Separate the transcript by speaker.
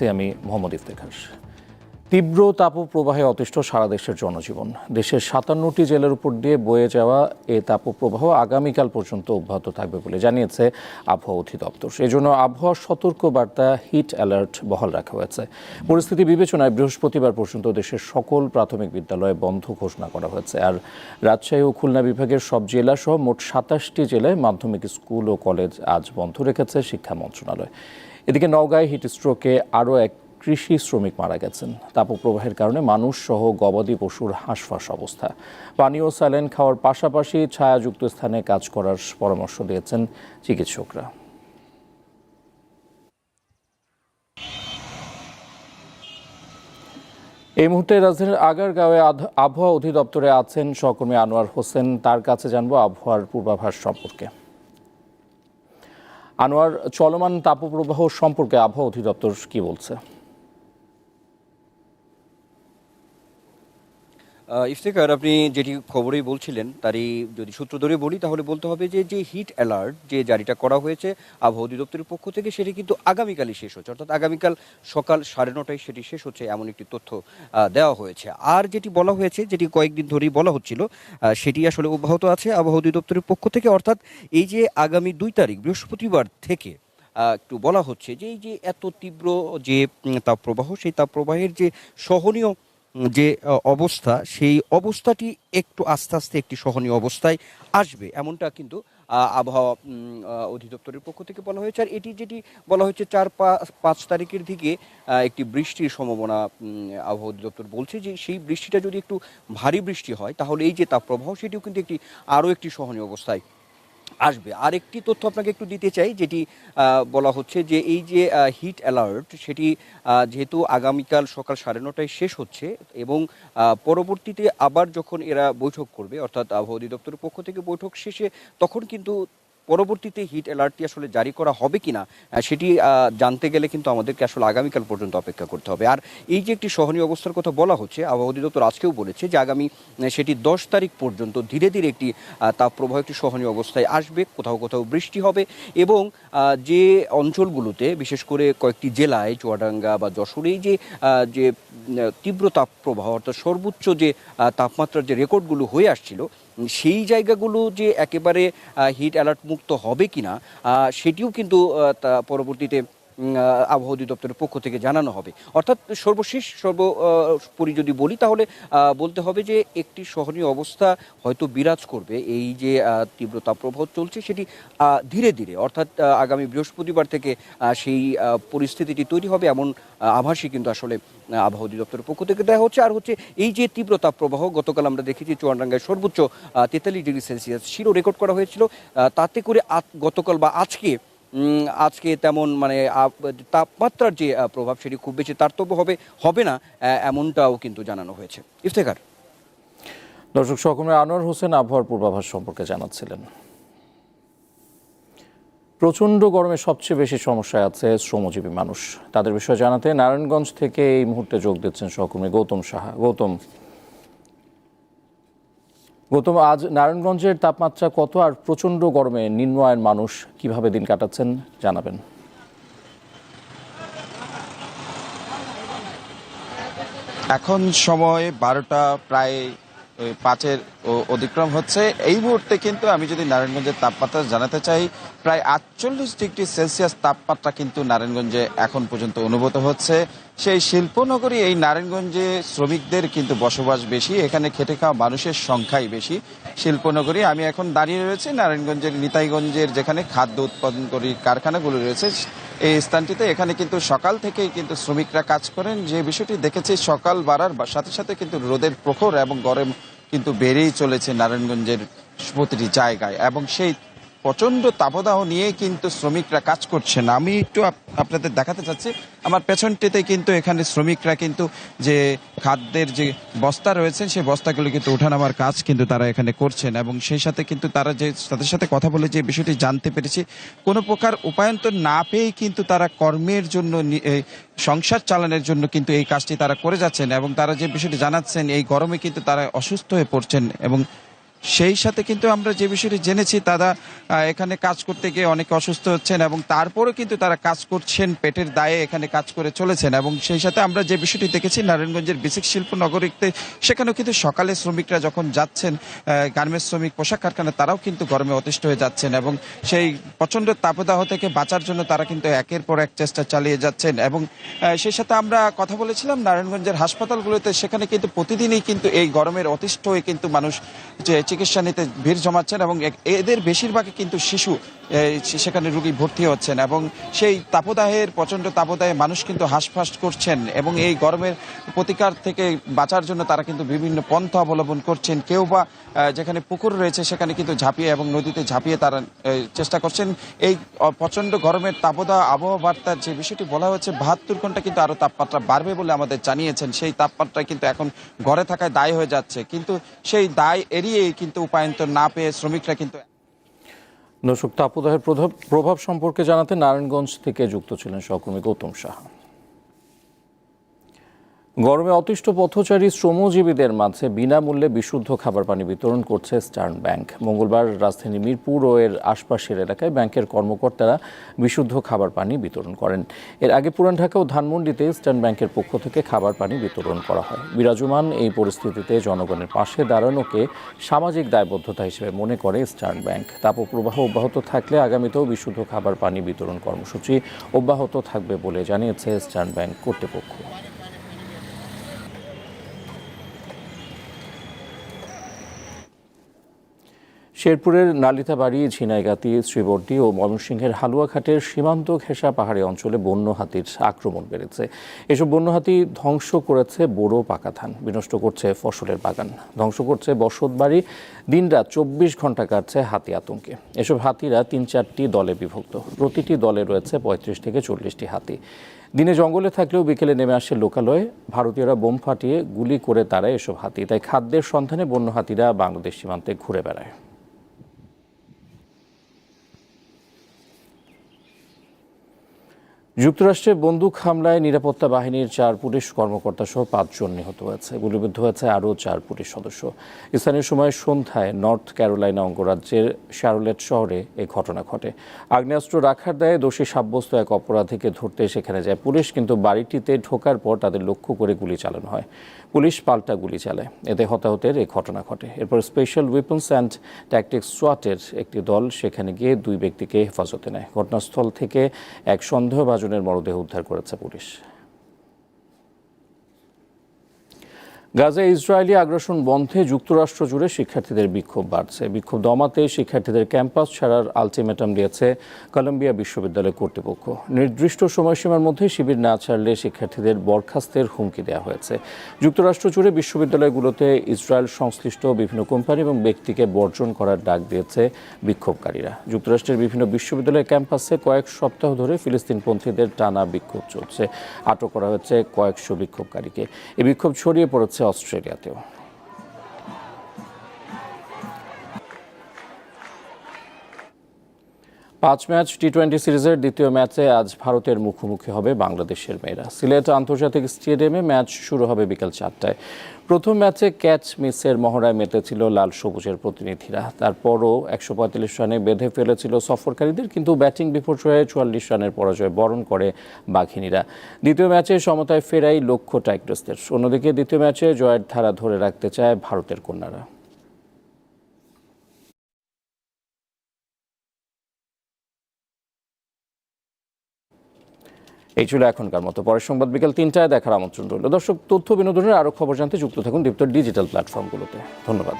Speaker 1: আছি আমি মোহাম্মদ ইফতেখার। তীব্র তাপপ্রবাহে অতিষ্ঠ সারা দেশের জনজীবন। দেশের সাতান্নটি জেলার উপর দিয়ে বয়ে যাওয়া এ তাপপ্রবাহ আগামীকাল পর্যন্ত অব্যাহত থাকবে বলে জানিয়েছে আবহাওয়া অধিদপ্তর। এজন্য আবহাওয়া সতর্ক বার্তা হিট অ্যালার্ট বহাল রাখা হয়েছে। পরিস্থিতি বিবেচনায় বৃহস্পতিবার পর্যন্ত দেশের সকল প্রাথমিক বিদ্যালয়ে বন্ধ ঘোষণা করা হয়েছে। আর রাজশাহী ও খুলনা বিভাগের সব জেলা সহ মোট সাতাশটি জেলায় মাধ্যমিক স্কুল ও কলেজ আজ বন্ধ রেখেছে শিক্ষা মন্ত্রণালয়। এদিকে নওগাঁয় হিটস্ট্রোকে আরও এক কৃষি শ্রমিক মারা গেছেন। তাপপ্রবাহের কারণে মানুষ সহ গবাদি পশুর হাঁসফাঁস অবস্থা। পানীয় স্যালাইন খাওয়ার পাশাপাশি ছায়াযুক্ত স্থানে কাজ করার পরামর্শ দিয়েছেন চিকিৎসকরা। এই মুহূর্তে রাজধানীর আগারগাঁওয়ে আবহাওয়া অধিদপ্তরে আছেন সহকর্মী আনোয়ার হোসেন। তার কাছে জানব আবহাওয়ার পূর্বাভাস সম্পর্কে। আনোয়ার চলমান তাপপ্রবাহ সম্পর্কে আবহাওয়া অধিদপ্তর কি বলছে?
Speaker 2: আহ, ইফতেখার আপনি যেটি খবরেই বলছিলেন তারই যদি সূত্র ধরে বলি তাহলে বলতে হবে যে যে হিট অ্যালার্ট যে জারিটা করা হয়েছে আবহাওয়া অধিদপ্তরের পক্ষ থেকে সেটি কিন্তু আগামীকালই শেষ হচ্ছে। অর্থাৎ আগামীকাল সকাল সাড়ে নটায় সেটি শেষ হচ্ছে এমন একটি তথ্য দেওয়া হয়েছে। আর যেটি বলা হয়েছে যেটি কয়েকদিন ধরেই বলা হচ্ছিল সেটি আসলে অব্যাহত আছে আবহাওয়া অধিদপ্তরের পক্ষ থেকে। অর্থাৎ এই যে আগামী দুই তারিখ বৃহস্পতিবার থেকে একটু বলা হচ্ছে যে এই যে এত তীব্র যে তাপপ্রবাহ সেই তাপপ্রবাহের যে সহনীয় যে অবস্থা, সেই অবস্থাটি একটু আস্তে আস্তে একটি সহনীয় অবস্থায় আসবে। এমনটা কিন্তু আবহাওয়া অধিদপ্তরের পক্ষ থেকে বলা হয়েছে। আর এটি যেটি বলা হয়েছে, চার পাঁচ তারিখের দিকে একটি বৃষ্টির সম্ভাবনা আবহাওয়া অধিদপ্তর বলছে যে, সেই বৃষ্টিটা যদি একটু ভারী বৃষ্টি হয়, তাহলে এই যে তাপপ্রবাহ, সেটিও কিন্তু একটি, আরও একটি সহনীয় অবস্থায় আসবে। আরেকটি তথ্য আপনাকে একটু দিতে চাই, যেটি বলা হচ্ছে যে এই যে হিট অ্যালার্ট সেটি যেহেতু আগামীকাল সকাল সাড়ে নটায় শেষ হচ্ছে এবং পরবর্তীতে আবার যখন এরা বৈঠক করবে, অর্থাৎ আবহাওয়া অধিদপ্তরের পক্ষ থেকে বৈঠক শেষে, তখন কিন্তু পরবর্তীতে হিট অ্যালার্টটি আসলে জারি করা হবে কিনা সেটি জানতে গেলে কিন্তু আমাদেরকে আসলে আগামীকাল পর্যন্ত অপেক্ষা করতে হবে। আর এই যে একটি সহনীয় অবস্থার কথা বলা হচ্ছে, আবহাওয়া অধিদপ্তর আজকেও বলেছে যে আগামী সেটি দশ তারিখ পর্যন্ত ধীরে ধীরে একটি তাপপ্রবাহ একটি সহনীয় অবস্থায় আসবে, কোথাও কোথাও বৃষ্টি হবে এবং যে অঞ্চলগুলোতে, বিশেষ করে কয়েকটি জেলায়, চুয়াডাঙ্গা বা যশোরে, এই যে যে তীব্র তাপপ্রবাহ অর্থাৎ সর্বোচ্চ যে তাপমাত্রার যে রেকর্ডগুলো হয়ে আসছিল সেই জায়গাগুলো যে একেবারে হিট অ্যালার্ট মুক্ত হবে কিনা সেটিও কিন্তু পরবর্তীতে আবহাওয়া অধিদপ্তরের পক্ষ থেকে জানানো হবে। অর্থাৎ সর্বশেষ সর্বোপরি যদি বলি, তাহলে বলতে হবে যে একটি সহনীয় অবস্থা হয়তো বিরাজ করবে। এই যে তীব্র তাপপ্রবাহ চলছে, সেটি ধীরে ধীরে, অর্থাৎ আগামী বৃহস্পতিবার থেকে সেই পরিস্থিতিটি তৈরি হবে এমন আভাসই কিন্তু আসলে আবহাওয়া অধিদপ্তরের পক্ষ থেকে দেওয়া হচ্ছে। আর হচ্ছে, এই যে তীব্র তাপপ্রবাহ গতকাল আমরা দেখেছি চুয়াডাঙ্গায় সর্বোচ্চ তেতাল্লিশ ডিগ্রি সেলসিয়াস ছিল রেকর্ড করা হয়েছিল। তাতে করে গতকাল বা আজকে আজকে তেমন মানে তাপমাত্রার যে প্রভাব সেটি খুব বেশি তারতম্য হবে হবে না এমনটাও কিন্তু জানানো হয়েছে। ইফতেখার।
Speaker 1: দর্শক সহকর্মী আনোয়ার হোসেন আবহাওয়ার পূর্বাভাস সম্পর্কে জানাচ্ছিলেন। প্রচণ্ড গরমে সবচেয়ে বেশি সমস্যায় আছে শ্রমজীবী মানুষ। তাদের বিষয়ে জানাতে নারায়ণগঞ্জ থেকে এই মুহূর্তে যোগ দিচ্ছেন সহকর্মী গৌতম সাহা। গৌতম গৌতম, আজ নারায়ণগঞ্জের তাপমাত্রা কত আর প্রচণ্ড গরমে নিম্ন আয়ের মানুষ কীভাবে দিন কাটাচ্ছেন জানাবেন।
Speaker 3: এখন সময় বারোটা প্রায় পাঁচের অতিক্রম হচ্ছে। এই মুহূর্তে কিন্তু আমি যদি নারায়ণগঞ্জের তাপমাত্রা জানাতে চাই, প্রায় আটচল্লিশ ডিগ্রি সেলসিয়াস তাপমাত্রা কিন্তু নারায়ণগঞ্জে এখন পর্যন্ত অনুভূত হচ্ছে। সেই শিল্পনগরী, এই নারায়ণগঞ্জে শ্রমিকদের কিন্তু বসবাস বেশি, এখানে খেটে খাওয়া মানুষের সংখ্যাই বেশি। শিল্পনগরী, আমি এখন দাঁড়িয়ে রয়েছি নারায়ণগঞ্জের নিতাইগঞ্জের যেখানে খাদ্য উৎপাদনকারী কারখানাগুলো রয়েছে। এই স্থানটিতে এখানে কিন্তু সকাল থেকেই কিন্তু শ্রমিকরা কাজ করেন। যে বিষয়টি দেখেছি, সকাল বাড়ার সাথে সাথে কিন্তু রোদের প্রখর এবং গরম কিন্তু বেড়েই চলেছে নারায়ণগঞ্জের প্রতিটি জায়গায়। এবং সেই প্রচণ্ড তাপদাহ নিয়ে কিন্তু শ্রমিকরা কাজ করছেন। আমি একটু আপনাদের দেখাতে চাচ্ছি। আমার পেছনটিতে কিন্তু এখানে শ্রমিকরা কিন্তু যে খাদ্যের যে বস্তা রয়েছে, সেই বস্তাগুলো কিন্তু ওঠানামার কাজ কিন্তু তারা এখানে করছেন এবং সেই সাথে কিন্তু তারা যে, তাদের সাথে কথা বলে যে বিষয়টি জানতে পেরেছি, কোনো প্রকার উপায়ন্তর না পেয়েই কিন্তু তারা কর্মের জন্য সংসার চালানোর জন্য কিন্তু এই কাজটি তারা করে যাচ্ছেন এবং তারা যে বিষয়টি জানাচ্ছেন, এই গরমে কিন্তু তারা অসুস্থ হয়ে পড়ছেন এবং সেই সাথে কিন্তু আমরা যে বিষয়টি জেনেছি তারা এখানে কাজ করতে গিয়ে অনেক অসুস্থ হচ্ছেন এবং তারপরে কিন্তু তারা কাজ করছেন, পেটের দায়ে এখানে কাজ করে চলেছেন এবং সেই সাথে আমরা যে বিষয়টি দেখেছি, নারায়ণগঞ্জের বিসিক শিল্প নগরীতে সেখানেও কিন্তু সকালে শ্রমিকরা যখন যাচ্ছেন গার্মেন্টস শ্রমিক, পোশাক কারখানা, তারাও কিন্তু গরমে অতিষ্ঠ হয়ে যাচ্ছেন এবং সেই প্রচণ্ড তাপদাহ থেকে বাঁচার জন্য তারা কিন্তু একের পর এক চেষ্টা চালিয়ে যাচ্ছেন এবং সেই সাথে আমরা কথা বলেছিলাম, নারায়ণগঞ্জের হাসপাতালগুলোতে সেখানে কিন্তু প্রতিদিনই কিন্তু এই গরমের অতিষ্ঠ হয়ে কিন্তু মানুষ যে চিকিৎসা নিতে ভিড় জমাচ্ছেন এবং এদের বেশিরভাগই কিন্তু শিশু সেখানে রোগী ভর্তি হচ্ছেন এবং সেই তাপদাহের প্রচণ্ড তাপদাহে মানুষ কিন্তু হাঁসফাঁস করছেন এবং এই গরমের প্রতিকার থেকে বাঁচার জন্য তারা কিন্তু বিভিন্ন পন্থা অবলম্বন করছেন। কেউ বা যেখানে পুকুর রয়েছে সেখানে কিন্তু ঝাঁপিয়ে এবং নদীতে ঝাঁপিয়ে তারা চেষ্টা করছেন। এই আহ, প্রচণ্ড গরমের তাপদাহ আবহাওয়া বার্তার যে বিষয়টি বলা হচ্ছে বাহাত্তর ঘণ্টা কিন্তু আরও তাপমাত্রা বাড়বে বলে আমাদের জানিয়েছেন। সেই তাপমাত্রা কিন্তু এখন ঘরে থাকায় দায় হয়ে যাচ্ছে। কিন্তু সেই দায় এড়িয়েই কিন্তু উপায়ন্তর না পেয়ে শ্রমিকরা কিন্তু
Speaker 1: দর্শক তাপদাহের প্রভাব প্রভাব সম্পর্কে জানাতে নারায়ণগঞ্জ থেকে যুক্ত ছিলেন সহকর্মী গৌতম সাহা। গরমে অতিষ্ঠ পথচারী শ্রমজীবীদের মাঝে বিনামূল্যে বিশুদ্ধ খাবার পানি বিতরণ করছে স্টার্ন ব্যাংক। মঙ্গলবার রাজধানী মিরপুর ও এর আশপাশের এলাকায় ব্যাংকের কর্মকর্তারা বিশুদ্ধ খাবার পানি বিতরণ করেন। এর আগে পুরান ঢাকা ও ধানমন্ডিতে স্টার্ন ব্যাংকের পক্ষ থেকে খাবার পানি বিতরণ করা হয়। বিরাজমান এই পরিস্থিতিতে জনগণের পাশে দাঁড়ানোকে সামাজিক দায়বদ্ধতা হিসেবে মনে করে স্টার্ন ব্যাংক। তাপপ্রবাহ অব্যাহত থাকলে আগামীতেও বিশুদ্ধ খাবার পানি বিতরণ কর্মসূচি অব্যাহত থাকবে বলে জানিয়েছে স্টার্ন ব্যাংক কর্তৃপক্ষ। শেরপুরের নালিতাবাড়ি, ঝিনাইগাতি, শ্রীবর্দী ও ময়মনসিংহের হালুয়াঘাটের সীমান্ত ঘেঁষা পাহাড়ি অঞ্চলে বন্য হাতির আক্রমণ বেড়েছে। এসব বন্য হাতি ধ্বংস করেছে বোরো পাকা ধান, বিনষ্ট করছে ফসলের বাগান। ধ্বংস করছে বসত বাড়ি, দিনরাত চব্বিশ ঘণ্টা কাটছে হাতি আতঙ্কে। এসব হাতিরা তিন চারটি দলে বিভক্ত। প্রতিটি দলে রয়েছে পঁয়ত্রিশ থেকে চল্লিশটি হাতি। দিনে জঙ্গলে থাকলেও বিকেলে নেমে আসে লোকালয়ে। ভারতীয়রা বোম ফাটিয়ে গুলি করে তারা এসব হাতি। তাই খাদ্যের সন্ধানে বন্য হাতিরা বাংলাদেশ সীমান্তে ঘুরে বেড়ায়। যুক্তরাষ্ট্রে বন্দুক হামলায় নিরাপত্তা বাহিনীর চার পুলিশ কর্মকর্তা সহ পাঁচজন নিহত হয়েছে। গুলিবিদ্ধ হয়েছে আরও চার পুলিশ সদস্য। স্থানীয় সময় সন্ধ্যায় নর্থ ক্যারোলাইনা অঙ্গরাজ্যের শ্যারোলেট শহরে এই ঘটনা ঘটে। আগ্নেয়াস্ত্র রাখার দায়ে দোষী সাব্যস্ত এক অপরাধীকে ধরতে সেখানে যায় পুলিশ, কিন্তু বাড়িটিতে ঢোকার পর তাদের লক্ষ্য করে গুলি চালানো হয়। পুলিশ পাল্টা গুলি চালায়। এতে হতাহতের এই ঘটনা ঘটে। এরপর স্পেশাল উইপন্স অ্যান্ড ট্যাকটিক্স সোয়াটের একটি দল সেখানে গিয়ে দুই ব্যক্তিকে হেফাজতে নেয়। ঘটনাস্থল থেকে এক সন্দেহভাজনের মরদেহ উদ্ধার করেছে পুলিশ। গাজা ইসরায়েলি আগ্রাসন বন্ধে যুক্তরাষ্ট্র জুড়ে শিক্ষার্থীদের বিক্ষোভ বাড়ছে। বিক্ষোভ দমাতে শিক্ষার্থীদের ক্যাম্পাস ছাড়ার আলটিমেটাম দিয়েছে কলম্বিয়া বিশ্ববিদ্যালয় কর্তৃপক্ষ। নির্দিষ্ট সময়সীমার মধ্যে শিবির না ছাড়লে শিক্ষার্থীদের বরখাস্তের হুমকি দেওয়া হয়েছে। যুক্তরাষ্ট্র জুড়ে বিশ্ববিদ্যালয়গুলোতে ইসরায়েল সংশ্লিষ্ট বিভিন্ন কোম্পানি এবং ব্যক্তিকে বর্জন করার ডাক দিয়েছে বিক্ষোভকারীরা। যুক্তরাষ্ট্রের বিভিন্ন বিশ্ববিদ্যালয় ক্যাম্পাসে কয়েক সপ্তাহ ধরে ফিলিস্তিনপন্থীদের টানা বিক্ষোভ চলছে। আটক করা হয়েছে কয়েকশো বিক্ষোভকারীকে। এই বিক্ষোভ ছড়িয়ে পড়েছে অস্ট্রেলিয়াতেও। পাঁচ ম্যাচ টি টোয়েন্টি সিরিজের দ্বিতীয় ম্যাচে আজ ভারতের মুখোমুখি হবে বাংলাদেশের মেয়েরা। সিলেট আন্তর্জাতিক স্টেডিয়ামে ম্যাচ শুরু হবে বিকাল চারটায়। প্রথম ম্যাচে ক্যাচ মিসের মহড়ায় মেতেছিল লাল সবুজের প্রতিনিধিরা। তারপরও একশো পঁয়তাল্লিশ রানে বেঁধে ফেলেছিল সফরকারীদের, কিন্তু ব্যাটিং বিপর্যয়ে চুয়াল্লিশ রানের পরাজয় বরণ করে বাঘিনীরা। দ্বিতীয় ম্যাচে সমতায় ফেরাই লক্ষ্য টাইগ্রাসদের। অন্যদিকে দ্বিতীয় ম্যাচে জয়ের ধারা ধরে রাখতে চায় ভারতের কন্যারা। এই ছিল এখনকার মতো। পরের সংবাদ বিকেল তিনটায় দেখার আমন্ত্রণ রইল। দর্শক, তথ্য বিনোদনের আরও খবর জানতে যুক্ত থাকুন দীপ্ত ডিজিটাল প্ল্যাটফর্মগুলোতে। ধন্যবাদ।